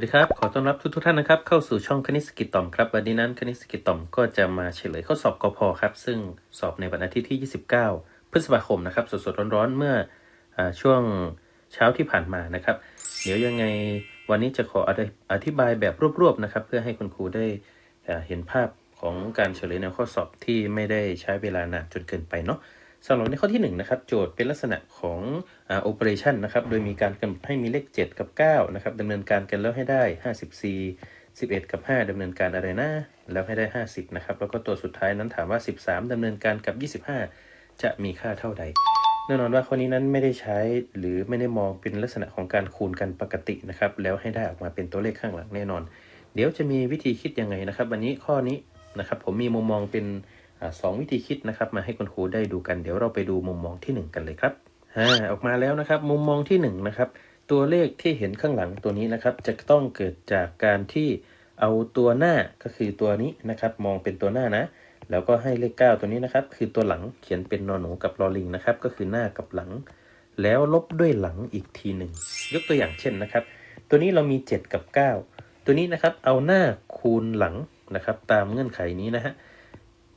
วัสดีครับ ขอต้อนรับทุกทุกท่านนะครับ เข้าสู่ช่องคณิตสกิตตอมครับ วันนี้นั้นคณิตสกิตตอมก็จะมาเฉลยข้อสอบกพครับ ซึ่งสอบในวันอาทิตย์ที่ 29 พฤษภาคมนะครับ สดๆร้อนๆ เมื่ออช่วงเช้าที่ผ่านมานะครับ เดี๋ยวยังไงวันนี้จะขออธิบายแบบรวบๆนะครับ เพื่อให้คุณครูได้เห็นภาพของการเฉลยแนวข้อสอบที่ไม่ได้ใช้เวลานานจนเกินไปเนาะ สำหรับในข้อที่1นงนะครับโจทย์เป็นลักษณะของโอ่า operation นะครับโดยมีการกำหนดให้มีเลข 7 กับ9นะครับดำเนินการกันแล้วให้ได้ 54 11 กับ 5ดำเนินการอะไรนะ แล้วให้ได้ 50 นะครับ แล้วก็ตัวสุดท้ายนั้นถามว่า 13ดำเนินการกับ 25 จะมีค่าเท่าใด แน่นอนว่าข้อนี้นั้นไม่ได้ใช้หรือไม่ได้มองเป็นลักษณะของการคูณกันปกตินะครับ แล้วให้ได้ออกมาเป็นตัวเลขข้างหลังแน่นอน เดี๋ยวจะมีวิธีคิดยังไงนะครับ วันนี้ข้อนี้นะครับผมมีมุมมองเป็น สองวิธีคิดนะครับ มาให้คุณครูได้ดูกัน เดี๋ยวเราไปดูมุมมองที่ 1 กันเลยครับอ่าออกมาแล้วนะครับ มุมมองที่1นะครับตัวเลขที่เห็นข้างหลังตัวนี้นะครับ จะต้องเกิดจากการที่เอาตัวหน้าก็คือตัวนี้นะครับ มองเป็นตัวหน้านะ แล้วก็ให้เลข 9 ตัวนี้นะครับ คือตัวหลังเขียนเป็นนอนหนูกับลอลิงนะครับ ก็คือหน้ากับหลัง แล้วลบด้วยหลังอีกทีหนึ่งยกตัวอย่างเช่นนะครับ ตัวนี้เรามี 7 กับ 9 ตัวนี้นะครับเอาหน้าคูณหลังนะครับ ตามเงื่อนไขนี้นะฮะ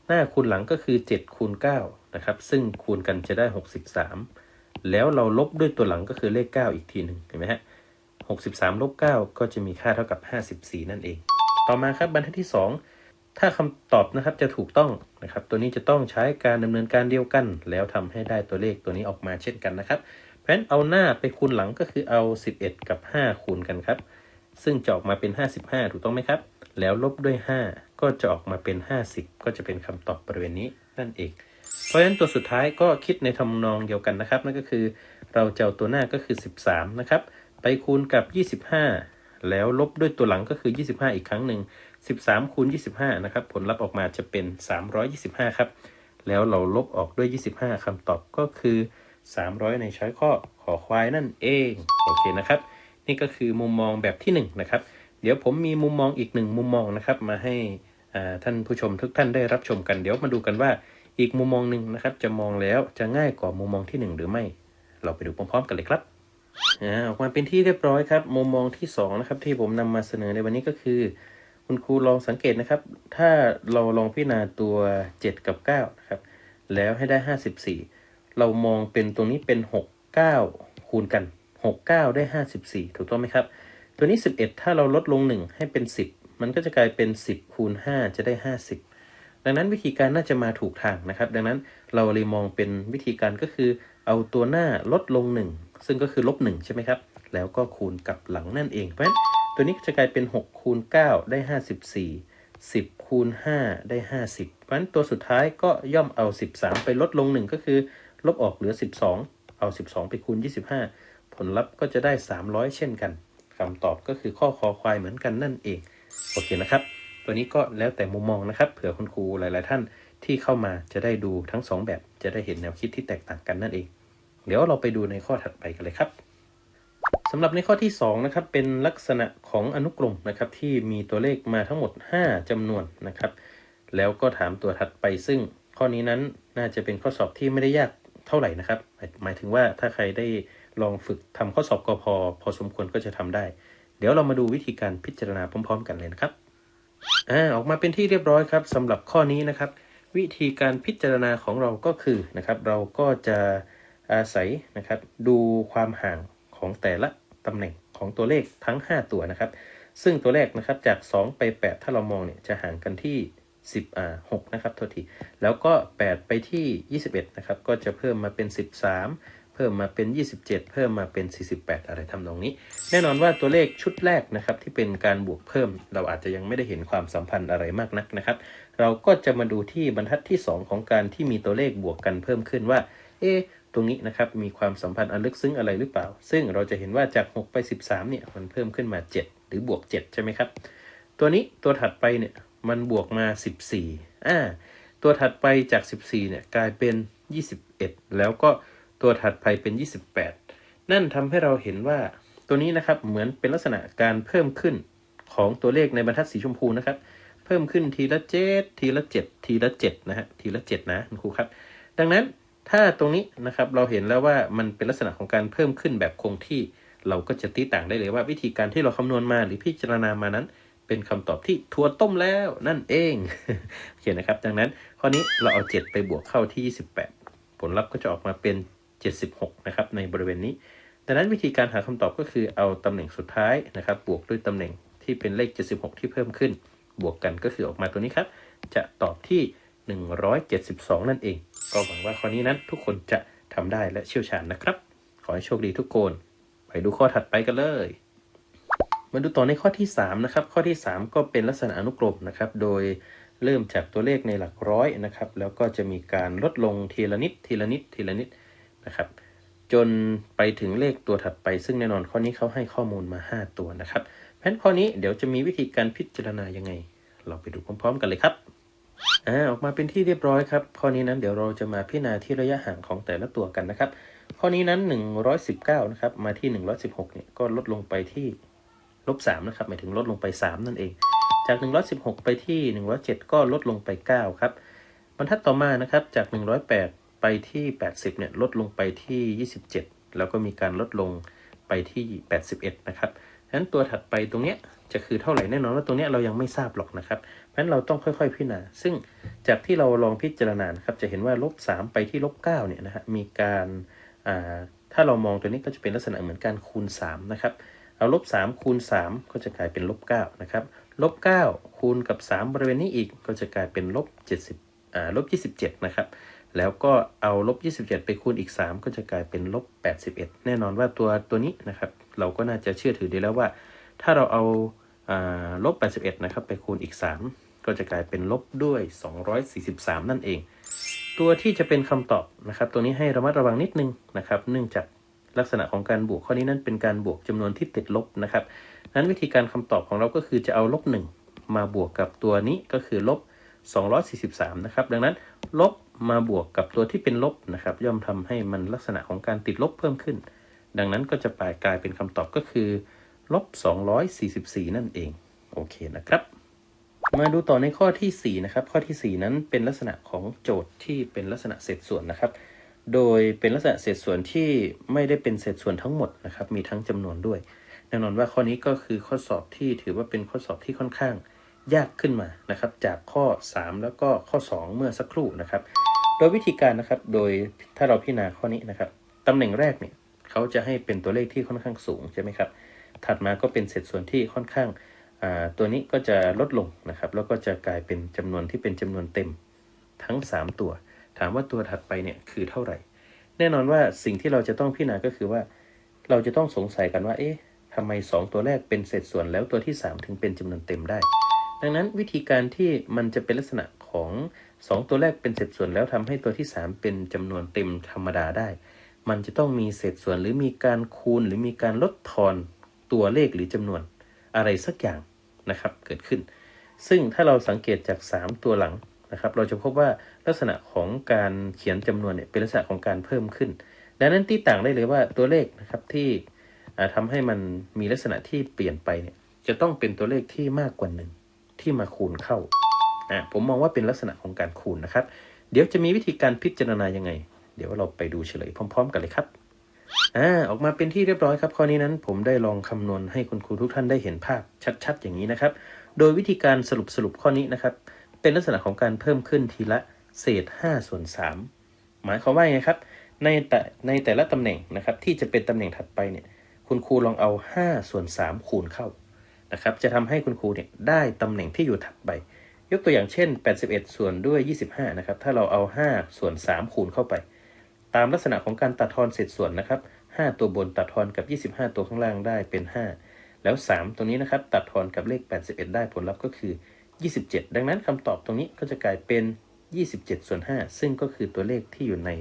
หน้าคูณหลังก็คือ7คูณ9นะครับ ซึ่งคูณกันจะได้ 63 แล้วเราลบด้วยตัวหลังก็คือเลข 9 อีกทีหนึ่งเห็นไหมฮะ63ลบ9ก็จะมีค่าเท่ากับ 54 นั่นเอง ต่อมาครับบรรทัดที่ 2 ถ้าคำตอบนะครับจะถูกต้องนะครับ ตัวนี้จะต้องใช้การดำเนินการเดียวกัน แล้วทำให้ได้ตัวเลขตัวนี้ออกมาเช่นกันนะครับเพราะฉะนั้นเอาหน้าไปคูณหลังก็คือเอา 11 กับ 5 คูณกันครับ ซึ่งจะออกมาเป็น 55 ถูกต้องไหมครับ แล้วลบด้วย 5 ก็จะออกมาเป็น 50 ก็จะเป็นคำตอบบริเวณนี้นั่นเอง เพราะฉะนั้นตัวสุดท้ายก็คิดในทำนองเดียวกันนะครับ นั่นก็คือเราจะเอาตัวหน้าก็คือ 13 นะครับ ไปคูณกับ 25 แล้วลบด้วยตัวหลังก็คือ 25 อีกครั้งหนึ่ง 13 คูณ 25 นะครับ ผลลัพธ์ออกมาจะเป็น 325 ครับ แล้วเราลบออกด้วย 25คำตอบก็คือ 300 ในช้อยข้อขอควายนั่นเอง โอเคนะครับ นี่ก็คือมุมมองแบบที่ 1 นะครับ เดี๋ยวผมมีมุมมองอีกหนึ่งมุมมองนะครับมาให้ ท่านผู้ชมทุกท่านได้รับชมกันเดี๋ยวมาดูกันว่าอีกมุมมองหนึ่งนะครับ จะมองแล้วจะง่ายกว่ามุมมองที่ 1 หรือไม่ เราไปดูพร้อมๆกันเลยครับออกมาเป็นที่เรียบร้อยครับ มุมมองที่2นะครับที่ผมนำมาเสนอในวันนี้ก็คือ คุณครูลองสังเกตนะครับ ถ้าเราลองพิจารณาตัว 7 กับ9นะครับแล้วให้ได้ 54 เรามองเป็นตรงนี้เป็น 6 9 คูณกัน 6 9 ได้ 54 ถูกต้องไหมครับ ตัวนี้ 11 ถ้าเราลดลง 1 ให้เป็น 10 มันก็จะกลายเป็น 10คูณ5จะได้ 50 ดังนั้นวิธีการน่าจะมาถูกทางนะครับ ดังนั้นเราเลยมองเป็นวิธีการก็คือ เอาตัวหน้าลดลง 1 ซึ่งก็คือลบ1ใช่ไหมครับ แล้วก็คูณกับหลังนั่นเอง เพราะฉะนั้นตัวนี้จะกลายเป็น6คูณ9ได้ 54 10คูณ5ได้ 50 เพราะฉะนั้นตัวสุดท้ายก็ย่อมเอา 13 ไปลดลง 1 ก็คือ ลบออกเหลือ 12 เอา 12 ไปคูณ 25 ผลลัพธ์ก็จะได้ 300 เช่นกันคำตอบก็คือข้อคอควายเหมือนกันนั่นเอง โอเคนะครับ ตัวนี้ก็แล้วแต่มุมมองนะครับ เผื่อคุณครูหลาย ๆ ท่านที่เข้ามาจะได้ดูทั้งสองแบบ จะได้เห็นแนวคิดที่แตกต่างกันนั่นเอง เดี๋ยวเราไปดูในข้อถัดไปกันเลยครับสำหรับในข้อที่2นะครับเป็นลักษณะของอนุกรมนะครับที่มีตัวเลขมาทั้งหมด 5จำนวนนะครับ แล้วก็ถามตัวถัดไปซึ่งข้อนี้นั้นน่าจะเป็นข้อสอบที่ไม่ได้ยากเท่าไหร่นะครับ หมายถึงว่าถ้าใครได้ลองฝึกทำข้อสอบกพอพอสมควรก็จะทำได้ ดี๋ยวเรามาดูวิธีการพิจารณาพร้อม ๆ กันเลยนะครับอ่าออกมาเป็นที่เรียบร้อยครับสำหรับข้อนี้นะครับ วิธีการพิจารณาของเราก็คือนะครับ เราก็จะอาศัยนะครับ ดูความห่างของแต่ละตำแหน่งของตัวเลขทั้ง 5 ตัวนะครับ ซึ่งตัวแรกนะครับจาก 2 ไป 8 ถ้าเรามองเนี่ยจะห่างกันที่ 10อ่า6นะครับโทษทีแล้วก็ 8 ไปที่ 21นะครับก็จะเพิ่มมาเป็น 13 เพิ่มมาเป็น 27 เพิ่มมาเป็น 48 อะไรทำนองนี้ แน่นอนว่าตัวเลขชุดแรกนะครับที่เป็นการบวกเพิ่ม เราอาจจะยังไม่ได้เห็นความสัมพันธ์อะไรมากนักนะครับ เราก็จะมาดูที่บรรทัดที่ 2 ของการที่มีตัวเลขบวกกันเพิ่มขึ้นว่า เอ๊ตรงนี้นะครับมีความสัมพันธ์อันลึกซึ้งอะไรหรือเปล่า ซึ่งเราจะเห็นว่าจาก 6 ไป 13 เนี่ยมันเพิ่มขึ้นมา 7 หรือบวก 7 ใช่ไหมครับ ตัวนี้ตัวถัดไปเนี่ยมันบวกมา 14อ่าตัวถัดไปจาก 14เนี่ยกลายเป็น 21 แล้วก็ ตัวถัดไปเป็น 28 นั่นทำให้เราเห็นว่าตัวนี้นะครับเหมือนเป็นลักษณะการเพิ่มขึ้นของตัวเลขในบรรทัดสีชมพูนะครับ เพิ่มขึ้นทีละเจ็ดทีละเจ็ดทีละเจ็ดนะฮะทีละเจ็ดนะคุณครูครับ ดังนั้นถ้าตรงนี้นะครับเราเห็นแล้วว่ามันเป็นลักษณะของการเพิ่มขึ้นแบบคงที่ เราก็จะตีต่างได้เลยว่าวิธีการที่เราคำนวณมาหรือพิจารณามานั้น เป็นคำตอบที่ถั่วต้มแล้วนั่นเองโอเคนะครับ ดังนั้นข้อนี้เราเอา 7 ไปบวกเข้าที่ 28 ผลลัพธ์ก็จะออกมาเป็น 76 นะครับ ในบริเวณนี้ ดังนั้นวิธีการหาคำตอบก็คือเอาตำแหน่งสุดท้ายนะครับ บวกด้วยตำแหน่งที่เป็นเลข 76 ที่เพิ่มขึ้น บวกกันก็คือออกมาตัวนี้ครับ จะตอบที่ 172 นั่นเอง ก็หวังว่าข้อนี้นั้นทุกคนจะทำได้และเชี่ยวชาญนะครับ ขอให้โชคดีทุกคน ไปดูข้อถัดไปกันเลยมาดูต่อในข้อที่3นะครับ ข้อที่ 3 ก็เป็นลักษณะอนุกรมนะครับ โดยเริ่มจากตัวเลขในหลักร้อยนะครับ แล้วก็จะมีการลดลงทีละนิดทีละนิดทีละนิด นะครับ จนไปถึงเลขตัวถัดไป ซึ่งแน่นอนข้อนี้เขาให้ข้อมูลมา 5 ตัวนะครับเพราะฉะนั้นข้อนี้เดี๋ยวจะมีวิธีการพิจารณายังไง เราไปดูพร้อม ๆ กันเลยครับอ่าออกมาเป็นที่เรียบร้อยครับข้อนี้นั้นเดี๋ยวเราจะมาพิจารณาที่ระยะห่างของแต่ละตัวกันนะครับ ข้อนี้นั้น 119นะครับมาที่ 116เนี่ยก็ลดลงไปที่ลบ3นะครับหมายถึงลดลงไป 3 นั่นเอง จาก 116 ไปที่ 107 ก็ลดลงไป 9 ครับ บรรทัดต่อมานะครับจาก 108 ไปที่ 80 เนี่ย ลดลงไปที่ 27 แล้วก็มีการลดลงไปที่ 81 นะครับฉะนั้นตัวถัดไปตรงเนี้ยจะคือเท่าไหร่แน่นอนว่าตรงเนี้ยเรายังไม่ทราบหรอกนะครับเพราะฉะนั้นเราต้องค่อยๆ พิจารณา ซึ่งจากที่เราลองพิจารณานครับ จะเห็นว่าลบ3ไปที่ลบ9เนี่ยนะฮะ มีการอ่าถ้าเรามองตัวนี้ก็จะเป็นลักษณะเหมือนการคูณ3นะครับเอาลบ3คูณ 3 ก็จะกลายเป็นลบ9นะครับลบ9คูณกับ 3 บริเวณนี้อีกก็จะกลายเป็นลบ70อ่าลบ27นะครับ แล้วก็เอาลบ27 ไปคูณอีก 3 ก็จะกลายเป็นลบ81 แน่นอนว่าตัวตัวนี้นะครับ เราก็น่าจะเชื่อถือได้แล้วว่า ถ้าเราเอาลบ81นะครับไปคูณอีก 3 ก็จะกลายเป็นลบด้วย 243 นั่นเอง ตัวที่จะเป็นคำตอบนะครับ ตัวนี้ให้ระมัดระวังนิดนึงนะครับ เนื่องจากลักษณะของการบวกข้อนี้นั้นเป็นการบวกจำนวนที่ติดลบนะครับนั้นวิธีการคำตอบของเราก็คือจะเอาลบ1มาบวกกับตัวนี้ก็คือลบ243นะครับดังนั้นลบ มาบวกกับตัวที่เป็นลบนะครับ ย่อมทำให้มันลักษณะของการติดลบเพิ่มขึ้น ดังนั้นก็จะกลายเป็นคำตอบก็คือลบ244 นั่นเอง โอเคนะครับ มาดูต่อในข้อที่ 4 นะครับ ข้อที่ 4 นั้นเป็นลักษณะของโจทย์ที่เป็นลักษณะเศษส่วนนะครับ โดยเป็นลักษณะเศษส่วนที่ไม่ได้เป็นเศษส่วนทั้งหมดนะครับ มีทั้งจำนวนด้วย แน่นอนว่าข้อนี้ก็คือข้อสอบที่ถือว่าเป็นข้อสอบที่ค่อนข้าง ยากขึ้นมานะครับ จากข้อ 3 แล้วก็ข้อ 2 เมื่อสักครู่นะครับ โดยวิธีการนะครับโดยถ้าเราพิจารณาข้อนี้นะครับตำแหน่งแรกเนี่ยเขาจะให้เป็นตัวเลขที่ค่อนข้างสูงใช่ไหมครับถัดมาก็เป็นเศษส่วนที่ค่อนข้างตัวนี้ก็จะลดลงนะครับ แล้วก็จะกลายเป็นจำนวนที่เป็นจำนวนเต็มทั้ง 3 ตัว ถามว่าตัวถัดไปเนี่ยคือเท่าไหร่ แน่นอนว่าสิ่งที่เราจะต้องพิจารณาก็คือว่า เราจะต้องสงสัยกันว่า เอ๊ะทำไม 2 ตัวแรกเป็นเศษส่วนแล้วตัวที่ 3 ถึงเป็นจำนวนเต็มได้ ดังนั้นวิธีการที่มันจะเป็นลักษณะของ 2 ตัวแรกเป็นเศษส่วนแล้วทำให้ตัวที่ 3 เป็นจำนวนเต็มธรรมดาได้ มันจะต้องมีเศษส่วนหรือมีการคูณหรือมีการลดทอนตัวเลขหรือจำนวนอะไรสักอย่างนะครับเกิดขึ้น ซึ่งถ้าเราสังเกตจาก 3 ตัวหลังนะครับ เราจะพบว่าลักษณะของการเขียนจำนวนเนี่ยเป็นลักษณะของการเพิ่มขึ้น ดังนั้นที่ต่างได้เลยว่าตัวเลขนะครับที่ทำให้มันมีลักษณะที่เปลี่ยนไปเนี่ยจะต้องเป็นตัวเลขที่มากกว่าหนึ่ง ที่มาคูณเข้าอ่าผมมองว่าเป็นลักษณะของการคูณนะครับ เดี๋ยวจะมีวิธีการพิจารณายังไง เดี๋ยวเราไปดูเฉลยพร้อม ๆ กันเลยครับอ่าออกมาเป็นที่เรียบร้อยครับข้อนี้นั้นผมได้ลองคำนวณให้คุณครูทุกท่านได้เห็นภาพชัด ๆ อย่างนี้นะครับ โดยวิธีการสรุปสรุปข้อนี้นะครับ เป็นลักษณะของการเพิ่มขึ้นทีละเศษ5ส่วน3หมายความว่าไงครับ ในแต่ในแต่ละตำแหน่งนะครับที่จะเป็นตำแหน่งถัดไปเนี่ยคุณครูลองเอา5ส่วน3คูณเข้า นะครับ จะทำให้คุณครูเนี่ยได้ตำแหน่งที่อยู่ถัดไป ยกตัวอย่างเช่น 81 ส่วนด้วย 25 นะครับ ถ้าเราเอา 5 ส่วน 3 คูณเข้าไป ตามลักษณะของการตัดทอนเศษส่วนนะครับ 5 ตัวบนตัดทอนกับ 25 ตัวข้างล่างได้เป็น 5 แล้ว 3 ตรงนี้นะครับ ตัดทอนกับเลข 81 ได้ผลลัพธ์ก็คือ 27 ดังนั้นคำตอบตรงนี้ก็จะกลายเป็น 27 ส่วน 5 ซึ่งก็คือตัวเลขที่อยู่ใน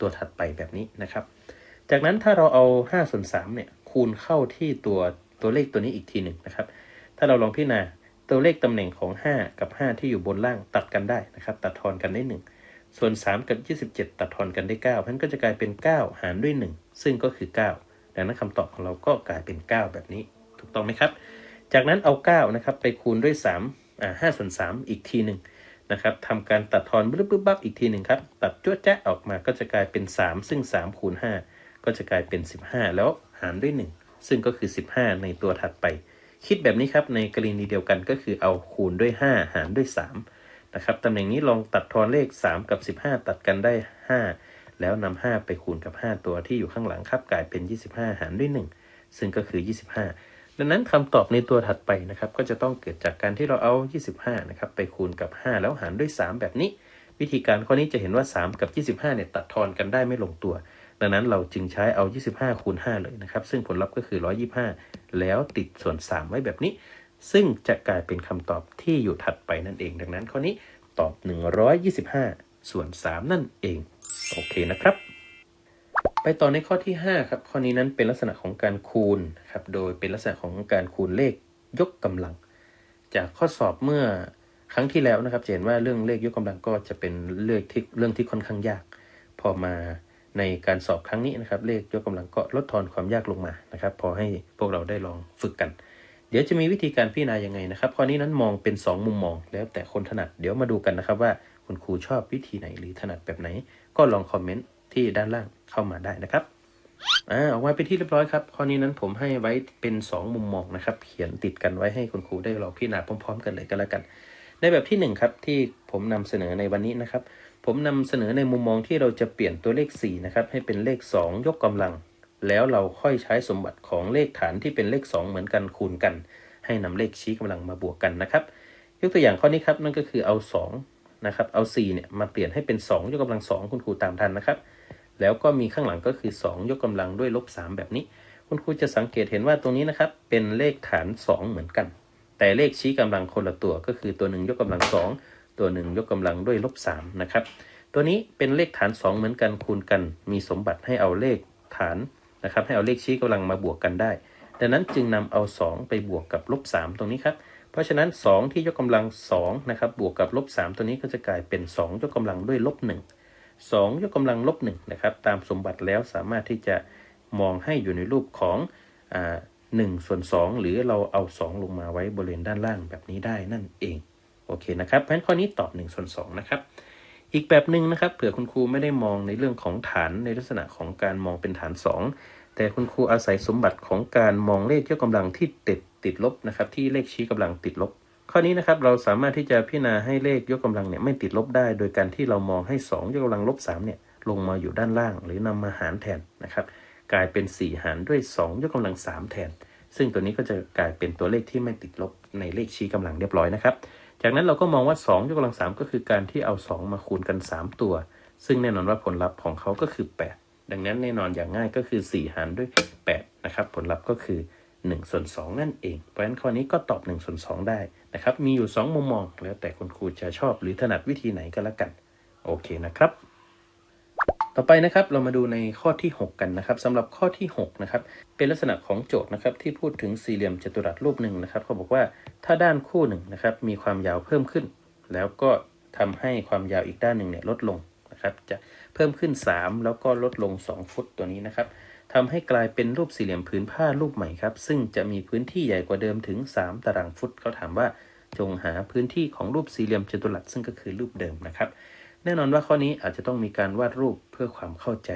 ตัวถัดไปแบบนี้นะครับ จากนั้นถ้าเราเอา 5 ส่วน 3 เนี่ย คูณเข้าที่ตัว ตัวเลขตัวนี้อีกทีหนึ่งนะครับ ถ้าเราลองพิจารณาตัวเลขตำแหน่งของ 5 กับ 5 ที่อยู่บนล่างตัดกันได้นะครับ ตัดทอนกันได้ 1 ส่วน 3 กับ 27 ตัดทอนกันได้9เพราะนั้นก็จะกลายเป็น 9 หารด้วย 1 ซึ่งก็คือ 9 ดังนั้นคำตอบของเราก็กลายเป็น 9 แบบนี้ ถูกต้องไหมครับ จากนั้นเอา9นะครับไปคูณด้วย3อ่า5ส่วน3อีกทีหนึ่งนะครับทำการตัดทอนบึ๊บบึ๊บบับอีกทีหนึ่งครับ ตัดจ้วแจ๊ะออกมาก็จะกลายเป็น 3 ซึ่ง 3 คูณ 5 ก็จะกลายเป็น 15 แล้วหารด้วย 1 ซึ่งก็คือ 15 ในตัวถัดไป คิดแบบนี้ครับในกรณีเดียวกันก็คือเอาคูณด้วย 5 หารด้วย3นะครับตำแหน่งนี้ลองตัดทอนเลข 3 กับ 15 ตัดกันได้ 5 แล้วนำ5ไปคูณกับ 5 ตัวที่อยู่ข้างหลังครับกลายเป็น 25 หารด้วย 1 ซึ่งก็คือ 25 ดังนั้นคำตอบในตัวถัดไปนะครับก็จะต้องเกิดจากการที่เราเอา 25นะครับไปคูณกับ 5 แล้วหารด้วย 3 แบบนี้ วิธีการข้อนี้จะเห็นว่า 3 กับ 25เนี่ยตัดทอนกันได้ไม่ลงตัว ดังนั้นเราจึงใช้เอา 25 คูณ 5 เลยนะครับ ซึ่งผลลัพธ์ก็คือ 125 แล้วติดส่วน 3 ไว้แบบนี้ ซึ่งจะกลายเป็นคำตอบที่อยู่ถัดไปนั่นเอง ดังนั้นข้อนี้ตอบ 125 ส่วน 3 นั่นเอง โอเคนะครับ ไปต่อในข้อที่ 5 ครับ ข้อนี้นั้นเป็นลักษณะของการคูณครับ โดยเป็นลักษณะของการคูณเลขยกกำลัง จากข้อสอบเมื่อครั้งที่แล้วนะครับจะเห็นว่าเรื่องเลขยกกำลังก็จะเป็นเรื่องที่เรื่องที่ค่อนข้างยาก พอมา ในการสอบครั้งนี้นะครับ เลขยกกำลังก็ลดทอนความยากลงมานะครับ พอให้พวกเราได้ลองฝึกกัน เดี๋ยวจะมีวิธีการพิจารณายังไงนะครับข้อนี้นั้นมองเป็น 2 มุมมอง แล้วแต่คนถนัดเดี๋ยวมาดูกันนะครับว่าคุณครูชอบวิธีไหนหรือถนัดแบบไหน ก็ลองคอมเมนต์ที่ด้านล่างเข้ามาได้นะครับอ่าออกมาเป็นที่เรียบร้อยครับข้อนี้นั้นผมให้ไว้เป็น 2 มุมมองนะครับ เขียนติดกันไว้ให้คุณครูได้ลองพิจารณาพร้อม ๆ กันเลยก็แล้วกัน ในแบบที่1ครับที่ผมนำเสนอในวันนี้นะครับ ผมนำเสนอในมุมมองที่เราจะเปลี่ยนตัวเลข 4 นะครับ ให้เป็นเลข 2 ยกกำลัง แล้วเราค่อยใช้สมบัติของเลขฐานที่เป็นเลข 2 เหมือนกันคูณกัน ให้นำเลขชี้กำลังมาบวกกันนะครับ ยกตัวอย่างข้อนี้ครับนั่นก็คือเอา 2 นะครับ เอา 4 เนี่ยมาเปลี่ยนให้เป็น 2 ยกกำลัง 2 คุณครูตามทันนะครับ แล้วก็มีข้างหลังก็คือ 2 ยกกำลังด้วยลบ 3 แบบนี้ คุณครูจะสังเกตเห็นว่าตรงนี้นะครับเป็นเลขฐาน 2 เหมือนกัน แต่เลขชี้กำลังคนละตัวก็คือตัวหนึ่งยกกำลัง 2 ตัวหนึ่งยกกำลังด้วยลบ3นะครับ ตัวนี้เป็นเลขฐาน 2 เหมือนกันคูณกัน มีสมบัติให้เอาเลขฐานนะครับ ให้เอาเลขชี้กำลังมาบวกกันได้ ดังนั้นจึงนำเอา 2 ไปบวกกับลบ3ตรงนี้ครับ เพราะฉะนั้น 2 ที่ยกกำลัง2นะครับบวกกับลบ3ตัวนี้ก็จะกลายเป็น 2 ยกกำลังด้วยลบ1 2 ยกกำลังลบ1นะครับตามสมบัติแล้วสามารถที่จะมองให้อยู่ในรูปของอ่า1ส่วน2 หรือเราเอา 2 ลงมาไว้บริเวณด้านล่างแบบนี้ได้นั่นเอง โอเคนะครับ เพราะฉะนั้นข้อนี้ตอบ1ส่วน2นะครับ อีกแบบหนึ่งนะครับ เผื่อคุณครูไม่ได้มองในเรื่องของฐานในลักษณะของการมองเป็นฐาน 2 แต่คุณครูอาศัยสมบัติของการมองเลขยกกำลังที่ติดติดลบนะครับ ที่เลขชี้กำลังติดลบ ข้อนี้นะครับเราสามารถที่จะพิจารณาให้เลขยกกำลังเนี่ยไม่ติดลบได้ โดยการที่เรามองให้ 2 ยกกำลังลบ3เนี่ยลงมาอยู่ด้านล่าง หรือนำมาหารแทนนะครับ กลายเป็น 4 หารด้วย 2 ยกกำลัง 3 แทน ซึ่งตัวนี้ก็จะกลายเป็นตัวเลขที่ไม่ติดลบในเลขชี้กำลังเรียบร้อยนะครับ จากนั้นเราก็มองว่า2ยกกำลัง3ก็คือการที่เอา 2 มาคูณกัน 3 ตัว ซึ่งแน่นอนว่าผลลัพธ์ของเขาก็คือ 8 ดังนั้นแน่นอนอย่างง่ายก็คือ 4 หารด้วย 8 นะครับ ผลลัพธ์ก็คือ1ส่วน2นั่นเอง เพราะฉะนั้นข้อนี้ก็ตอบ1ส่วน2ได้นะครับ มีอยู่ 2 มุมมอง แล้วแต่คุณครูจะชอบหรือถนัดวิธีไหนก็แล้วกัน โอเคนะครับ ต่อไปนะครับเรามาดูในข้อที่ 6 กันนะครับสำหรับข้อที่6นะครับเป็นลักษณะของโจทย์นะครับที่พูดถึงสี่เหลี่ยมจัตุรัสรูปหนึ่งนะครับเขาบอกว่าถ้าด้านคู่หนึ่งนะครับมีความยาวเพิ่มขึ้น แล้วก็ทำให้ความยาวอีกด้านหนึ่งเนี่ยลดลงนะครับจะเพิ่มขึ้น 3 แล้วก็ลดลง 2 ฟุตตัวนี้นะครับทำให้กลายเป็นรูปสี่เหลี่ยมผืนผ้ารูปใหม่ครับซึ่งจะมีพื้นที่ใหญ่กว่าเดิมถึง 3 ตารางฟุตเขาถามว่าจงหาพื้นที่ของรูปสี่เหลี่ยมจัตุรัสซึ่งก็คือรูปเดิมนะครับ แน่นอนว่าข้อนี้อาจจะต้องมีการวาดรูปเพื่อความเข้าใจ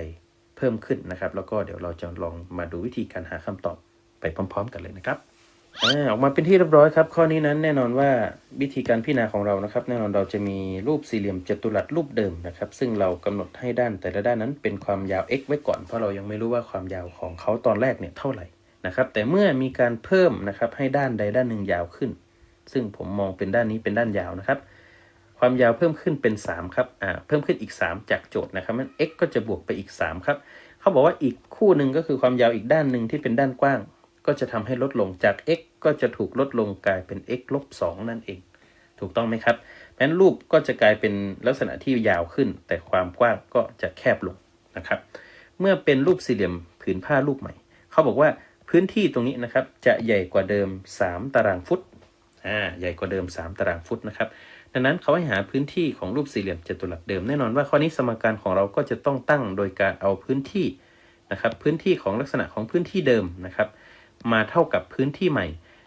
เพิ่มขึ้นนะครับ แล้วก็เดี๋ยวเราจะลองมาดูวิธีการหาคำตอบไปพร้อม ๆ กันเลยนะครับอออกมาเป็นที่เรียบร้อยครับ ข้อนี้นั้นแน่นอนว่าวิธีการพิจารณาของเรานะครับ แน่นอนเราจะมีรูปสี่เหลี่ยมจัตุรัสรูปเดิมนะครับ ซึ่งเรากำหนดให้ด้านแต่ละด้านนั้นเป็นความยาว x ไว้ก่อนเพราะเรายังไม่รู้ว่าความยาวของเขาตอนแรกเนี่ยเท่าไหร่นะครับ แต่เมื่อมีการเพิ่มนะครับให้ด้านใดด้านหนึ่งยาวขึ้น ซึ่งผมมองเป็นด้านนี้เป็นด้านยาวนะครับ ความยาวเพิ่มขึ้นเป็น 3 ครับ อ่า เพิ่มขึ้นอีก 3 จากโจทย์นะครับมัน x ก็จะบวกไปอีก 3 ครับ เขาบอกว่าอีกคู่หนึ่งก็คือความยาวอีกด้านหนึ่งที่เป็นด้านกว้าง ก็จะทำให้ลดลงจาก x ก็จะถูกลดลงกลายเป็น x ลบ2นั่นเอง ถูกต้องไหมครับเพราะนั้นรูปก็จะกลายเป็นลักษณะที่ยาวขึ้น แต่ความกว้างก็จะแคบลงนะครับ เมื่อเป็นรูปสี่เหลี่ยมผืนผ้ารูปใหม่ เขาบอกว่าพื้นที่ตรงนี้นะครับจะใหญ่กว่าเดิม 3 ตารางฟุต อ่า ใหญ่กว่าเดิม 3 ตารางฟุตนะครับ ดังนั้นเขาให้หาพื้นที่ของรูปสี่เหลี่ยมจัตุรัสเดิมแน่นอนว่าข้อนี้สมการของเราก็จะต้องตั้งโดยการเอาพื้นที่นะครับพื้นที่ของลักษณะของพื้นที่เดิมนะครับ มาเท่ากับพื้นที่ใหม่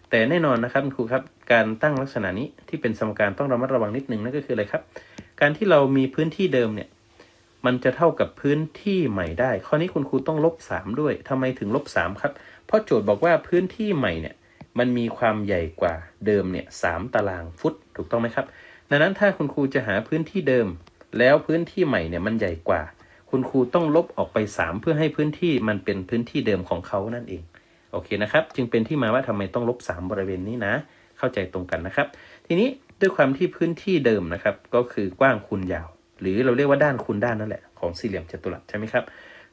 แต่แน่นอนนะครับคุณครูครับการตั้งลักษณะนี้ที่เป็นสมการต้องระมัดระวังนิดนึงนั่นก็คืออะไรครับ การที่เรามีพื้นที่เดิมเนี่ยมันจะเท่ากับพื้นที่ใหม่ได้ ข้อนี้คุณครูต้องลบ3ด้วยทำไมถึงลบ3ครับ เพราะโจทย์บอกว่าพื้นที่ใหม่เนี่ยมันมีความใหญ่กว่าเดิมเนี่ยสตารางฟุตถูกต้องไหมครับ ดังนั้นถ้าคุณครูจะหาพื้นที่เดิม แล้วพื้นที่ใหม่เนี่ยมันใหญ่กว่า คุณครูต้องลบออกไป 3 เพื่อให้พื้นที่มันเป็นพื้นที่เดิมของเขานั่นเอง โอเคนะครับ จึงเป็นที่มาว่าทำไมต้องลบ 3 บริเวณนี้นะ เข้าใจตรงกันนะครับ ทีนี้ด้วยความที่พื้นที่เดิมนะครับ ก็คือกว้างคูณยาว หรือเราเรียกว่าด้านคูณด้านนั่นแหละของสี่เหลี่ยมจัตุรัสใช่ไหมครับ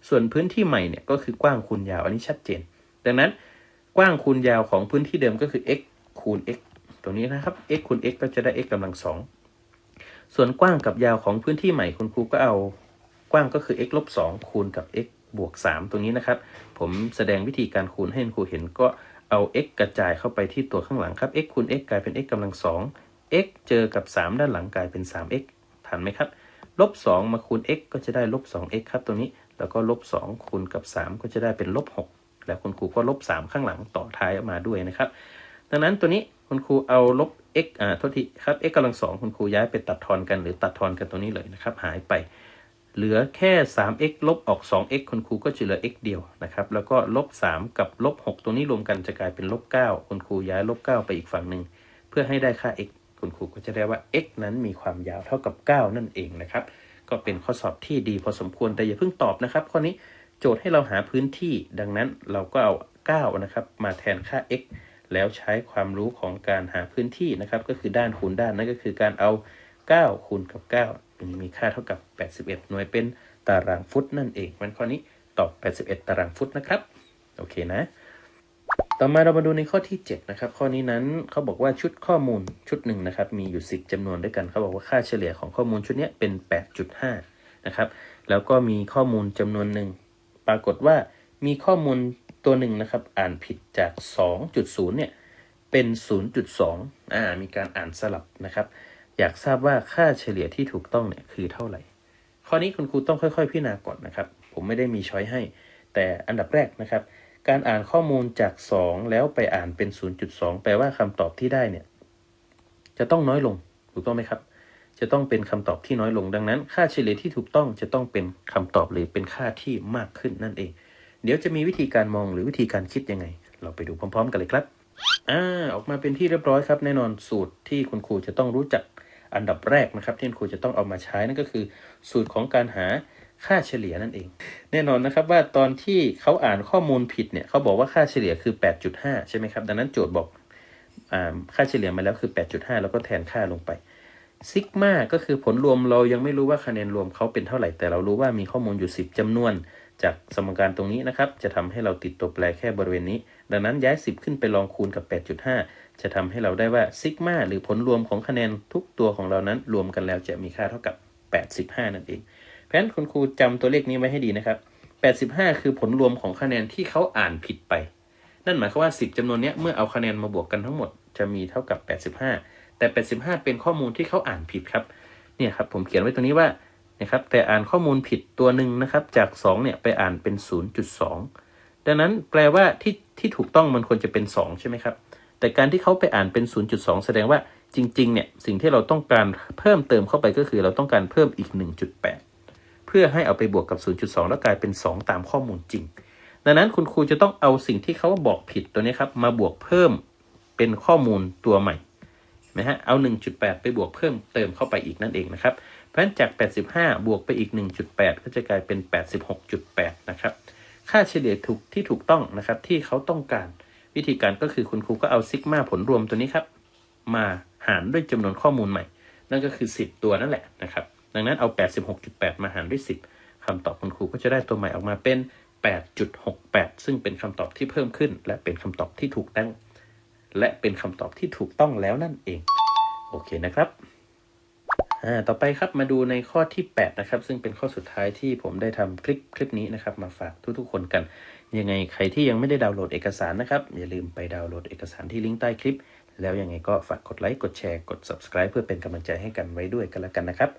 ส่วนพื้นที่ใหม่เนี่ยก็คือกว้างคูณยาวอันนี้ชัดเจน ดังนั้นกว้างคูณยาวของพื้นที่เดิมก็คือ x คูณ x ตรงนี้นะครับ x คูณ x ก็จะได้ x กำลังสองส่วนกว้างกับยาวของพื้นที่ใหม่คุณครูก็เอากว้างก็คือ x ลบสคูณกับ x บวก3ตรงนี้นะครับ ผมแสดงวิธีการคูณให้คุณครูเห็นก็เอา x กระจายเข้าไปที่ตัวข้างหลังครับ x คูณ x กลายเป็น x กำลังสอง x เจอกับ 3 ด้านหลังกลายเป็น 3x ทันไหมครับลบ2มาคูณ x ก็จะได้ลบ 2x ครับตรงนี้ แล้วก็ลบ 2 คูณกับ 3 ก็จะได้เป็นลบ 6 แล้วคุณครูก็ลบ 3 ข้างหลังต่อท้ายออกมาด้วยนะครับ ดังนั้นตัวนี้ คุณครูเอาลบ x อ่าโทษทีครับ x กำลังสองคุณครูย้ายไปตัดทอนกันหรือตัดทอนกันตรงนี้เลยนะครับ หายไป เหลือแค่ 3x ลบออก 2x คุณครูก็จะเหลือ x เดียวนะครับ แล้วก็ลบ 3 กับลบ 6ตรงนี้รวมกันจะกลายเป็นลบ 9 คุณครูย้ายลบ 9 ไปอีกฝั่งหนึ่งเพื่อให้ได้ค่า x คุณครูก็จะได้ว่า x นั้นมีความยาวเท่ากับ 9 นั่นเองนะครับ ก็เป็นข้อสอบที่ดีพอสมควรแต่อย่าเพิ่งตอบนะครับข้อนี้โจทย์ให้เราหาพื้นที่ดังนั้นเราก็เอา 9 นะครับ มาแทนค่า x แล้วใช้ความรู้ของการหาพื้นที่นะครับ ก็คือด้านคูณด้านนั่นก็คือการเอา 9 คูณกับ 9 มีค่าเท่ากับ 81 หน่วยเป็นตารางฟุตนั่นเองมันข้อนี้ตอบ 81 ตารางฟุตนะครับ โอเคนะ ต่อมาเรามาดูในข้อที่ 7 นะครับ ข้อนี้นั้นเขาบอกว่าชุดข้อมูลชุดหนึ่งนะครับ มีอยู่ 10จำนวนด้วยกันเขาบอกว่าค่าเฉลี่ยของข้อมูลชุดนี้เป็น 8.5 นะครับ แล้วก็มีข้อมูลจำนวนหนึ่ง ปรากฏว่ามีข้อมูล ตัวหนึ่งนะครับ อ่านผิดจาก 2.0 เนี่ย เป็น 0.2 อ่า มีการอ่านสลับนะครับ อยากทราบว่าค่าเฉลี่ยที่ถูกต้องเนี่ยคือเท่าไหร่ ข้อนี้คุณครูต้องค่อยๆ พิจารณาก่อนนะครับ ผมไม่ได้มีช้อยให้ แต่อันดับแรกนะครับ การอ่านข้อมูลจาก 2 แล้วไปอ่านเป็น 0.2 แปลว่าคำตอบที่ได้เนี่ย จะต้องน้อยลง ถูกต้องไหมครับ จะต้องเป็นคำตอบที่น้อยลง ดังนั้น ค่าเฉลี่ยที่ถูกต้องจะต้องเป็นคำตอบหรือเป็นค่าที่มากขึ้นนั่นเอง เดี๋ยวจะมีวิธีการมองหรือวิธีการคิดยังไง เราไปดูพร้อม ๆ กันเลยครับ อ่า ออกมาเป็นที่เรียบร้อยครับ แน่นอนสูตรที่คุณครูจะต้องรู้จักอันดับแรกนะครับ ที่คุณครูจะต้องเอามาใช้นั่นก็คือ สูตรของการหาค่าเฉลี่ยนั่นเอง แน่นอนนะครับว่าตอนที่เขาอ่านข้อมูลผิดเนี่ยเขาบอกว่าค่าเฉลี่ยคือ 8.5 ใช่ไหมครับ ดังนั้นโจทย์บอกอค่าเฉลี่ยมาแล้วคือ 8.5 แล้วก็แทนค่าลงไปซิกมาก็คือผลรวมเรายังไม่รู้ว่าคะแนนรวมเขาเป็นเท่าไหร่แต่เรารู้ว่ามีข้อมูลอยู่ 10จำนวน จากสมการตรงนี้นะครับ จะทำให้เราติดตัวแปรแค่บริเวณนี้ ดังนั้นย้าย 10 ขึ้นไปลองคูณกับ 8.5 จะทำให้เราได้ว่าซิกมาหรือผลรวมของคะแนนทุกตัวของเรานั้นรวมกันแล้วจะมีค่าเท่ากับ 85 นั่นเอง เพราะฉะนั้นคุณครูจำตัวเลขนี้ไว้ให้ดีนะครับ 85 คือผลรวมของคะแนนที่เขาอ่านผิดไป นั่นหมายความว่า 10จำนวนนี้เมื่อเอาคะแนนมาบวกกันทั้งหมดจะมีเท่ากับ 85 แต่ 85 เป็นข้อมูลที่เขาอ่านผิดครับ เนี่ยครับผมเขียนไว้ตรงนี้ว่า นะครับแต่อ่านข้อมูลผิดตัวหนึ่งนะครับจาก 2 เนี่ยไปอ่านเป็น 0.2 ดังนั้นแปลว่าที่ที่ถูกต้องมันควรจะเป็น 2 ใช่ไหมครับ แต่การที่เขาไปอ่านเป็น 0.2 แสดงว่าจริงๆเนี่ยสิ่งที่เราต้องการเพิ่มเติมเข้าไปก็คือเราต้องการเพิ่มอีก 1.8 เพื่อให้เอาไปบวกกับ 0.2 แล้วกลายเป็น 2 ตามข้อมูลจริง ดังนั้นคุณครูจะต้องเอาสิ่งที่เขาบอกผิดตัวนี้ครับมาบวกเพิ่มเป็นข้อมูลตัวใหม่นะฮะเอา 1.8 ไปบวกเพิ่มเติมเข้าไปอีกนั่นเองนะครับ เพราะฉะนั้นจาก 85 บวกไปอีก 1.8 ก็จะกลายเป็น 86.8 นะครับ ค่าเฉลี่ยถูกที่ถูกต้องนะครับที่เขาต้องการ วิธีการก็คือคุณครูก็เอาซิกมาผลรวมตัวนี้ครับ มาหารด้วยจำนวนข้อมูลใหม่ นั่นก็คือ 10 ตัวนั่นแหละนะครับ ดังนั้นเอา 86.8 มาหารด้วย 10คำตอบคุณครูก็จะได้ตัวใหม่ออกมาเป็น 8.68 ซึ่งเป็นคำตอบที่เพิ่มขึ้น และเป็นคำตอบที่ถูกต้องและเป็นคำตอบที่ถูกต้องแล้วนั่นเอง โอเคนะครับ อ่าต่อไปครับมาดูในข้อที่ 8 นะครับ ซึ่งเป็นข้อสุดท้ายที่ผมได้ทำคลิปคลิปนี้นะครับ มาฝากทุกๆคนกัน ยังไงใครที่ยังไม่ได้ดาวน์โหลดเอกสารนะครับ อย่าลืมไปดาวน์โหลดเอกสารที่ลิงก์ใต้คลิป แล้วยังไงก็ฝากกดไลค์กดแชร์กด subscribe เพื่อเป็นกำลังใจให้กันไว้ด้วยกันละกันนะครับ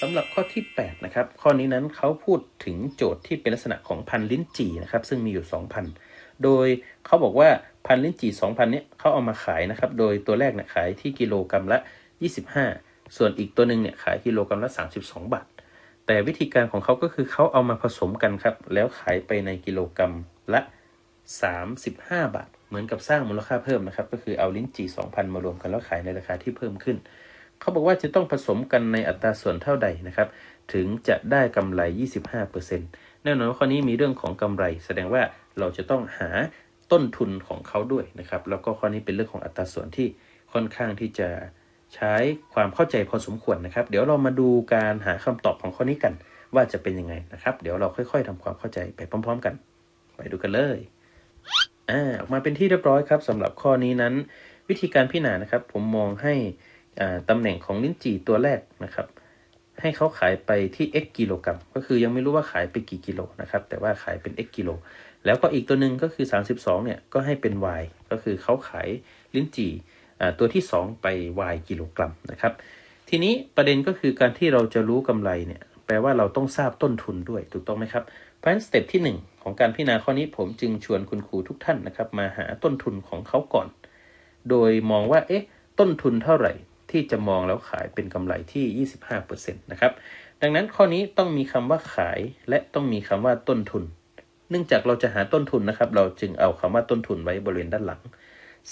สำหรับข้อที่ 8 นะครับ ข้อนี้นั้นเขาพูดถึงโจทย์ที่เป็นลักษณะของพันลิ้นจี่นะครับ ซึ่งมีอยู่ 2,000 โดยเขาบอกว่าพันลิ้นจี่2,000เนี้ยเขาเอามาขายนะครับ โดยตัวแรกเนี่ยขายที่กิโลกรัมละ 25 ส่วนอีกตัวหนึ่งเนี่ยขายกิโลกรัมละ32 บาท แต่วิธีการของเขาก็คือเขาเอามาผสมกันครับ แล้วขายไปในกิโลกรัมละ 35 บาท เหมือนกับสร้างมูลค่าเพิ่มนะครับ ก็คือเอาลิ้นจี่2,000 มารวมกันแล้วขายในราคาที่เพิ่มขึ้น เขาบอกว่าจะต้องผสมกันในอัตราส่วนเท่าใดนะครับ ถึงจะได้กำไร 25%แน่นอนว่าข้อนี้มีเรื่องของกำไร แสดงว่าเราจะต้องหาต้นทุนของเขาด้วยนะครับ แล้วก็ข้อนี้เป็นเรื่องของอัตราส่วนที่ค่อนข้างที่จะ ใช้ความเข้าใจพอสมควรนะครับ เดี๋ยวเรามาดูการหาคำตอบของข้อนี้กัน ว่าจะเป็นยังไงนะครับ เดี๋ยวเราค่อย ๆทำความเข้าใจไปพร้อม ๆ กัน ไปดูกันเลยอ่าออกมาเป็นที่เรียบร้อยครับสำหรับข้อนี้นั้น วิธีการพิจารณานะครับ ผมมองให้อ่าตำแหน่งของลิ้นจี่ตัวแรกนะครับ ให้เขาขายไปที่ x กิโลกรัมก็คือยังไม่รู้ว่าขายไปกี่กิโลนะครับแต่ว่าขายเป็น x กิโลแล้วก็อีกตัวหนึ่งก็คือ 32เนี่ยก็ให้เป็น y ก็คือเขาขายลิ้นจี่ ตัวที่ 2 ไป y กิโลกรัมนะครับ ทีนี้ประเด็นก็คือการที่เราจะรู้กำไรเนี่ยแปลว่าเราต้องทราบต้นทุนด้วยถูกต้องไหมครับเพราะฉะนั้นสเต็ปที่ 1 ของการพิจารณาข้อนี้ผมจึงชวนคุณครูทุกท่านนะครับ มาหาต้นทุนของเขาก่อน โดยมองว่าเอ๊ะต้นทุนเท่าไหร่ที่จะมองแล้วขายเป็นกำไรที่ 25%นะครับดังนั้นข้อนี้ต้องมีคำว่าขายและต้องมีคำว่าต้นทุน เนื่องจากเราจะหาต้นทุนนะครับ เราจึงเอาคำว่าต้นทุนไว้บริเวณด้านหลัง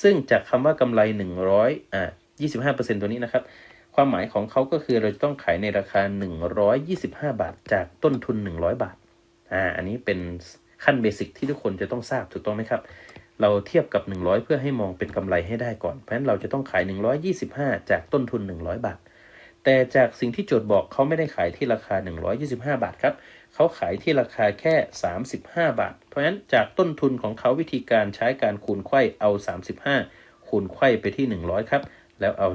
ซึ่งจากคำว่ากำไร 100อ่า25%ตัวนี้นะครับ ความหมายของเขาก็คือเราจะต้องขายในราคา 125 บาท จากต้นทุน 100 บาทอ่าอันนี้เป็นขั้นเบสิกที่ทุกคนจะต้องทราบถูกต้องไหมครับ เราเทียบกับ 100 เพื่อให้มองเป็นกำไรให้ได้ก่อน เพราะฉะนั้นเราจะต้องขาย 125 จากต้นทุน 100 บาท แต่จากสิ่งที่โจทย์บอกเขาไม่ได้ขายที่ราคา 125 บาทครับ เขาขายที่ราคาแค่ 35 บาท เพราะฉะนั้นจากต้นทุนของเขาวิธีการใช้การคูณไขว้เอา 35 คูณไขว้ไปที่ 100 ครับ แล้วเอา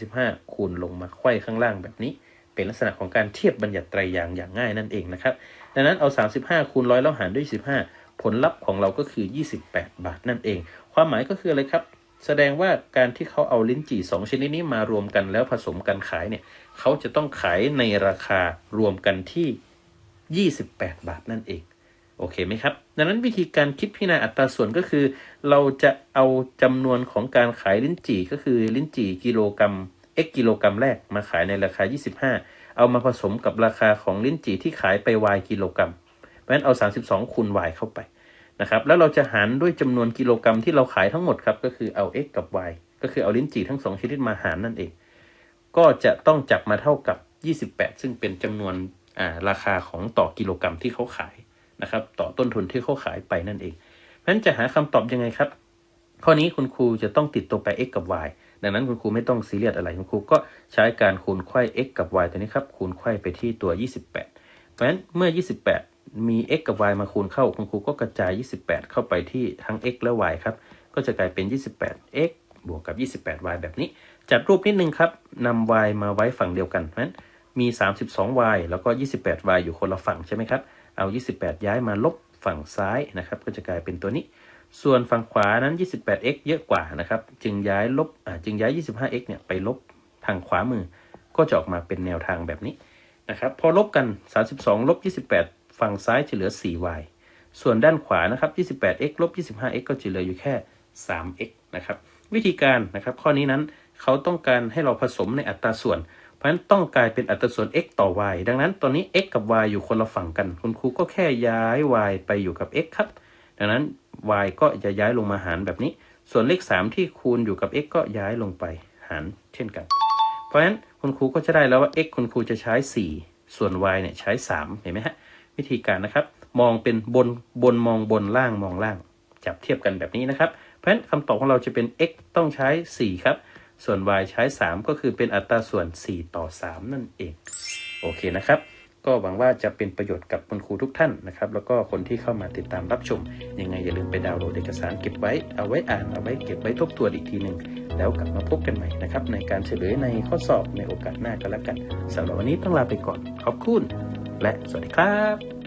125 คูณลงมาไขว้ข้างล่างแบบนี้ เป็นลักษณะของการเทียบบัญญัติไตรยางอย่างง่ายนั่นเองนะครับ ดังนั้นเอา 35 คูณร้อยแล้วหารด้วย 15 ผลลัพธ์ของเราก็คือ 28 บาทนั่นเอง ความหมายก็คืออะไรครับแสดงว่าการที่เขาเอาลิ้นจี่ 2 ชนิดนี้มารวมกันแล้วผสมกันขายเนี่ยเขาจะต้องขายในราคารวมกันที่ 28 บาทนั่นเอง โอเคไหมครับ ดังนั้นวิธีการคิดพิจารณาอัตราส่วนก็คือ เราจะเอาจำนวนของการขายลิ้นจี่ก็คือลิ้นจี่กิโลกรัม x กิโลกรัมแรกมาขายในราคา 25 เอามาผสมกับราคาของลิ้นจี่ที่ขายไป y กิโลกรัมเพราะฉะนั้นเอา 32 คูณ y เข้าไปนะครับ แล้วเราจะหารด้วยจำนวนกิโลกรัมที่เราขายทั้งหมดครับ ก็คือเอา x กับ y ก็คือเอาลิ้นจี่ทั้งสองชนิดมาหารนั่นเอง ก็จะต้องจับมาเท่ากับ 28 ซึ่งเป็นจำนวน ราคาของต่อกิโลกรัมที่เขาขายนะครับ ต่อต้นทุนที่เขาขายไปนั่นเองเพราะฉะนั้นจะหาคำตอบยังไงครับ ข้อนี้คุณครูจะต้องติดตัวแปร x กับ y ดังนั้นคุณครูไม่ต้องซีเรียสอะไรคุณครูก็ใช้การคูณไขว้ x กับ y ตัวนี้ครับคูณไขว้ไปที่ตัว 28 เพราะฉะนั้นเมื่อ 28 มี x กับ y มาคูณเข้าคุณครูก็กระจาย 28 เข้าไปที่ทั้ง x และ y ครับก็จะกลายเป็น 28x บวกกับ 28y แบบนี้ จัดรูปนิดนึงครับนำ y มาไว้ฝั่งเดียวกันเพราะฉะนั้น มี 32y แล้วก็ 28y อยู่คนละฝั่งใช่ไหมครับ เอา 28 ย้ายมาลบฝั่งซ้ายนะครับ ก็จะกลายเป็นตัวนี้ ส่วนฝั่งขวานั้น 28x เยอะกว่านะครับ จึงย้ายลบจึงย้าย 25x เนี่ยไปลบทางขวามือ ก็จะออกมาเป็นแนวทางแบบนี้นะครับ พอลบกัน 32 ลบ 28 ฝั่งซ้ายจะเหลือ 4y ส่วนด้านขวานะครับ 28x ลบ 25x ก็จะเหลืออยู่แค่ 3x นะครับ วิธีการนะครับ ข้อนี้นั้นเขาต้องการให้เราผสมในอัตราส่วน เพราะฉะนั้นต้องกลายเป็นอัตราส่วน x ต่อ y ดังนั้นตอนนี้ x กับ y อยู่คนละฝั่งกัน คุณครูก็แค่ย้าย y ไปอยู่กับ x ครับ ดังนั้น y ก็จะย้ายลงมาหารแบบนี้ ส่วนเลข 3 ที่คูณอยู่กับ x ก็ย้ายลงไปหารเช่นกัน เพราะฉะนั้นคุณครูก็จะได้แล้วว่า x คุณครูจะใช้ 4 ส่วน y เนี่ยใช้ 3 เห็นไหมฮะ วิธีการนะครับ มองเป็นบนบนมองบนล่างมองล่าง จับเทียบกันแบบนี้นะครับ เพราะฉะนั้นคำตอบของเราจะเป็น x ต้องใช้ 4 ครับ ส่วน y ใช้ 3 ก็คือเป็นอัตราส่วน 4 ต่อ 3 นั่นเอง โอเคนะครับ ก็หวังว่าจะเป็นประโยชน์กับคุณครูทุกท่านนะครับ แล้วก็คนที่เข้ามาติดตามรับชม ยังไงอย่าลืมไปดาวน์โหลดเอกสารเก็บไว้ เอาไว้อ่าน เอาไว้เก็บไว้ทบทวนอีกทีหนึ่ง แล้วกลับมาพบกันใหม่นะครับ ในการเฉลยในข้อสอบในโอกาสหน้ากันแล้วกันสำหรับวันนี้ต้องลาไปก่อน ขอบคุณ และสวัสดีครับ